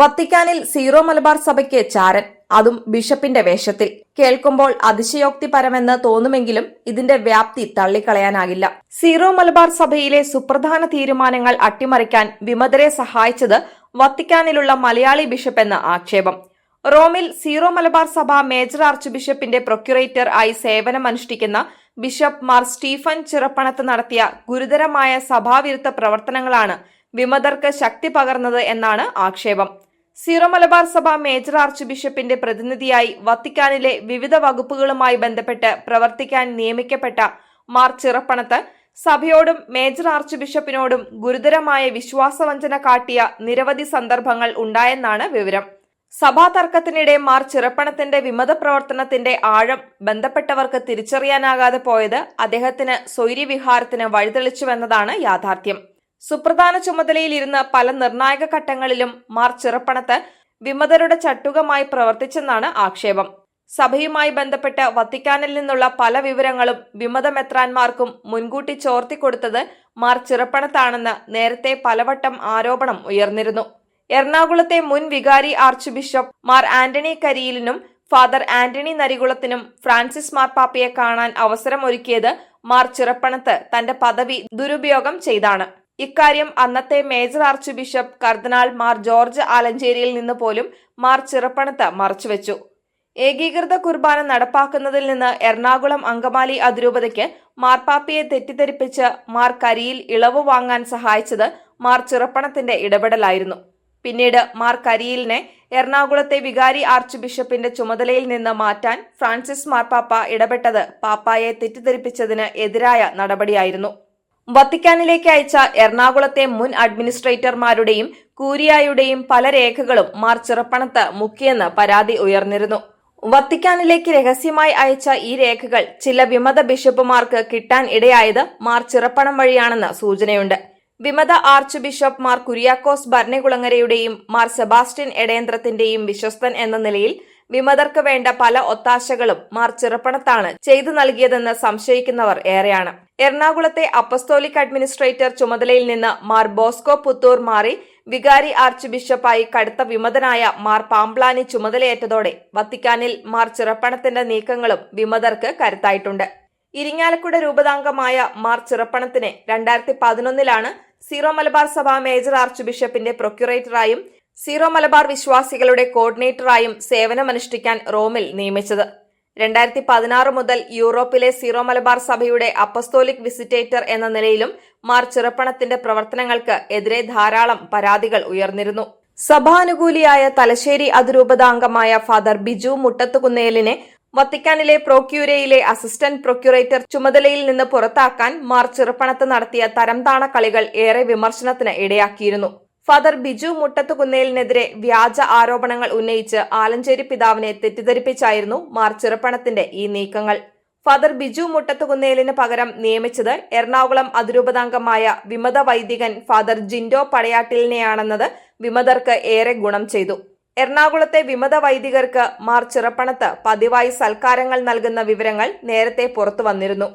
വത്തിക്കാനിൽ zero Malabar സഭയ്ക്ക് ചാരൻ അതും ബിഷപ്പിന്റെ വേഷത്തിൽ. കേൾക്കുമ്പോൾ അതിശയോക്തി പരമെന്ന് തോന്നുമെങ്കിലും ഇതിന്റെ വ്യാപ്തി തള്ളിക്കളയാനാകില്ല. സീറോ മലബാർ സഭയിലെ സുപ്രധാന തീരുമാനങ്ങൾ അട്ടിമറിക്കാൻ വിമതരെ സഹായിച്ചത് വത്തിക്കാനിലുള്ള മലയാളി ബിഷപ്പ് എന്ന ആക്ഷേപം. റോമിൽ സീറോ മലബാർ സഭ മേജർ ആർച്ച് ബിഷപ്പിന്റെ പ്രൊക്യുറേറ്റർ ആയി സേവനമനുഷ്ഠിക്കുന്ന ബിഷപ്പ് മാർ സ്റ്റീഫൻ ചിറപ്പണത്ത് നടത്തിയ ഗുരുതരമായ സഭാവിരുദ്ധ പ്രവർത്തനങ്ങളാണ് വിമതർക്ക് ശക്തി പകർന്നത് എന്നാണ് ആക്ഷേപം. സീറോ മലബാർ സഭ മേജർ ആർച്ച് ബിഷപ്പിന്റെ പ്രതിനിധിയായി വത്തിക്കാനിലെ വിവിധ വകുപ്പുകളുമായി ബന്ധപ്പെട്ട് പ്രവർത്തിക്കാൻ നിയമിക്കപ്പെട്ട മാർ ചിറപ്പണത്ത് സഭയോടും മേജർ ആർച്ച് ബിഷപ്പിനോടും ഗുരുതരമായ വിശ്വാസവഞ്ചന കാട്ടിയ നിരവധി സന്ദർഭങ്ങൾ ഉണ്ടായെന്നാണ് വിവരം. സഭാ തർക്കത്തിനിടെ മാർ ചിറപ്പണത്തിന്റെ വിമത പ്രവർത്തനത്തിന്റെ ആഴം ബന്ധപ്പെട്ടവർക്ക് തിരിച്ചറിയാനാകാതെ പോയത് അദ്ദേഹത്തിന് സ്വൈര്യവിഹാരത്തിന് വഴിതെളിച്ചുവെന്നതാണ് യാഥാർത്ഥ്യം. സുപ്രധാന ചുമതലയിലിരുന്ന് പല നിർണായക ഘട്ടങ്ങളിലും മാർ ചിറപ്പണത്ത് വിമതരുടെ ചട്ടുകമായി പ്രവർത്തിച്ചെന്നാണ് ആക്ഷേപം. സഭയുമായി ബന്ധപ്പെട്ട് വത്തിക്കാനിൽ നിന്നുള്ള പല വിവരങ്ങളും വിമത മെത്രാന്മാർക്കും മുൻകൂട്ടി ചോർത്തിക്കൊടുത്തത് മാർ ചിറപ്പണത്താണെന്ന് നേരത്തെ പലവട്ടം ആരോപണം ഉയർന്നിരുന്നു. എറണാകുളത്തെ മുൻ വികാരി ആർച്ച് ബിഷപ്പ് മാർ ആന്റണി കരിയിലിനും ഫാദർ ആന്റണി നരികുളത്തിനും ഫ്രാൻസിസ് മാർപ്പാപ്പയെ കാണാൻ അവസരമൊരുക്കിയത് മാർ ചിറപ്പണത്ത് തന്റെ പദവി ദുരുപയോഗം ചെയ്താണ്. ഇക്കാര്യം അന്നത്തെ major archbishop cardinal Mar George ആലഞ്ചേരിയിൽ നിന്ന് പോലും മാർ ചിറപ്പണത്ത് മറച്ചുവെച്ചു. ഏകീകൃത കുർബാന നടപ്പാക്കുന്നതിൽ നിന്ന് എറണാകുളം അങ്കമാലി അതിരൂപതയ്ക്ക് മാർപ്പാപ്പയെ തെറ്റിദ്ധരിപ്പിച്ച് മാർ കരിയിൽ ഇളവ് വാങ്ങാൻ സഹായിച്ചത് മാർ ചിറപ്പണത്തിന്റെ ഇടപെടലായിരുന്നു. പിന്നീട് മാർ കരിയിലിനെ എറണാകുളത്തെ വികാരി ആർച്ച് ബിഷപ്പിന്റെ ചുമതലയിൽ നിന്ന് മാറ്റാൻ ഫ്രാൻസിസ് മാർപ്പാപ്പ ഇടപെട്ടത് പാപ്പായെ തെറ്റിദ്ധരിപ്പിച്ചതിന് എതിരായ നടപടിയായിരുന്നു. വത്തിക്കാനിലേക്ക് അയച്ച എറണാകുളത്തെ മുൻ അഡ്മിനിസ്ട്രേറ്റർമാരുടെയും കൂരിയായുടെയും പല രേഖകളും മാർ ചിറപ്പണത്ത് മുക്കിയെന്ന് പരാതി ഉയർന്നിരുന്നു. വത്തിക്കാനിലേക്ക് രഹസ്യമായി അയച്ച ഈ രേഖകൾ ചില വിമത ബിഷപ്പുമാർക്ക് കിട്ടാൻ ഇടയായത് മാർ ചിറപ്പണം വഴിയാണെന്ന് സൂചനയുണ്ട്. വിമത ആർച്ച് ബിഷപ്പ് മാർ കുര്യാക്കോസ് ഭരണകുളങ്ങരയുടെയും മാർ സെബാസ്റ്റ്യൻ എടേന്ദ്രത്തിന്റെയും വിശ്വസ്തൻ എന്ന നിലയിൽ വിമതർക്ക് വേണ്ട പല ഒത്താശകളും മാർ ചെറുപ്പണത്താണ് ചെയ്തു നൽകിയതെന്ന് സംശയിക്കുന്നവർ ഏറെയാണ്. എറണാകുളത്തെ അപ്പസ്തോലിക് അഡ്മിനിസ്ട്രേറ്റർ ചുമതലയിൽ നിന്ന് മാർ ബോസ്കോ പുത്തൂർ മാറി വികാരി ആർച്ച് ബിഷപ്പായി കടുത്ത വിമതനായ മാർ പാംപ്ലാനി ചുമതലയേറ്റതോടെ വത്തിക്കാനിൽ മാർ ചിറപ്പണത്തിന്റെ നീക്കങ്ങളും വിമതർക്ക് കരുത്തായിട്ടുണ്ട്. ഇരിങ്ങാലക്കുട രൂപതാംഗമായ മാർ ചിറപ്പണത്തിനെ രണ്ടായിരത്തി പതിനൊന്നിലാണ് സീറോ മലബാർ സഭ മേജർ ആർച്ച് ബിഷപ്പിന്റെ പ്രൊക്യുറേറ്ററായും സീറോ മലബാർ വിശ്വാസികളുടെ കോർഡിനേറ്ററായും സേവനമനുഷ്ഠിക്കാൻ റോമിൽ നിയമിച്ചത്. രണ്ടായിരത്തി പതിനാറ് മുതൽ യൂറോപ്പിലെ സീറോ മലബാർ സഭയുടെ അപ്പസ്തോലിക് വിസിറ്റേറ്റർ എന്ന നിലയിലും മാർ ചിറപ്പണത്തിന്റെ പ്രവർത്തനങ്ങൾക്ക് എതിരെ ധാരാളം പരാതികൾ ഉയർന്നിരുന്നു. സഭാനുകൂലിയായ തലശ്ശേരി അതിരൂപതാംഗമായ ഫാദർ ബിജു മുട്ടത്തുകുന്നേലിനെ വത്തിക്കാനിലെ പ്രോക്യൂരയിലെ അസിസ്റ്റന്റ് പ്രൊക്യൂറേറ്റർ ചുമതലയിൽ നിന്ന് പുറത്താക്കാൻ മാർ ചിറപ്പണത്ത് നടത്തിയ തരംതാണ കളികൾ ഏറെ വിമർശനത്തിന് ഇടയാക്കിയിരുന്നു. ഫാദർ ബിജു മുട്ടത്തുകുന്നേലിനെതിരെ വ്യാജ ആരോപണങ്ങൾ ഉന്നയിച്ച് ആലഞ്ചേരി പിതാവിനെ തെറ്റിദ്ധരിപ്പിച്ചായിരുന്നു മാർ ചെറുപ്പണത്തിന്റെ ഈ നീക്കങ്ങൾ. ഫാദർ ബിജു മുട്ടത്തുകുന്നേലിന് പകരം നിയമിച്ചത് എറണാകുളം അതിരൂപതാംഗമായ വിമത വൈദികൻ ഫാദർ ജിൻഡോ പടയാട്ടിലിനെയാണെന്നത് വിമതർക്ക് ഏറെ ഗുണം ചെയ്തു. എറണാകുളത്തെ വിമത വൈദികർക്ക് മാർ പതിവായി സൽക്കാരങ്ങൾ നൽകുന്ന വിവരങ്ങൾ നേരത്തെ പുറത്തു വന്നിരുന്നു.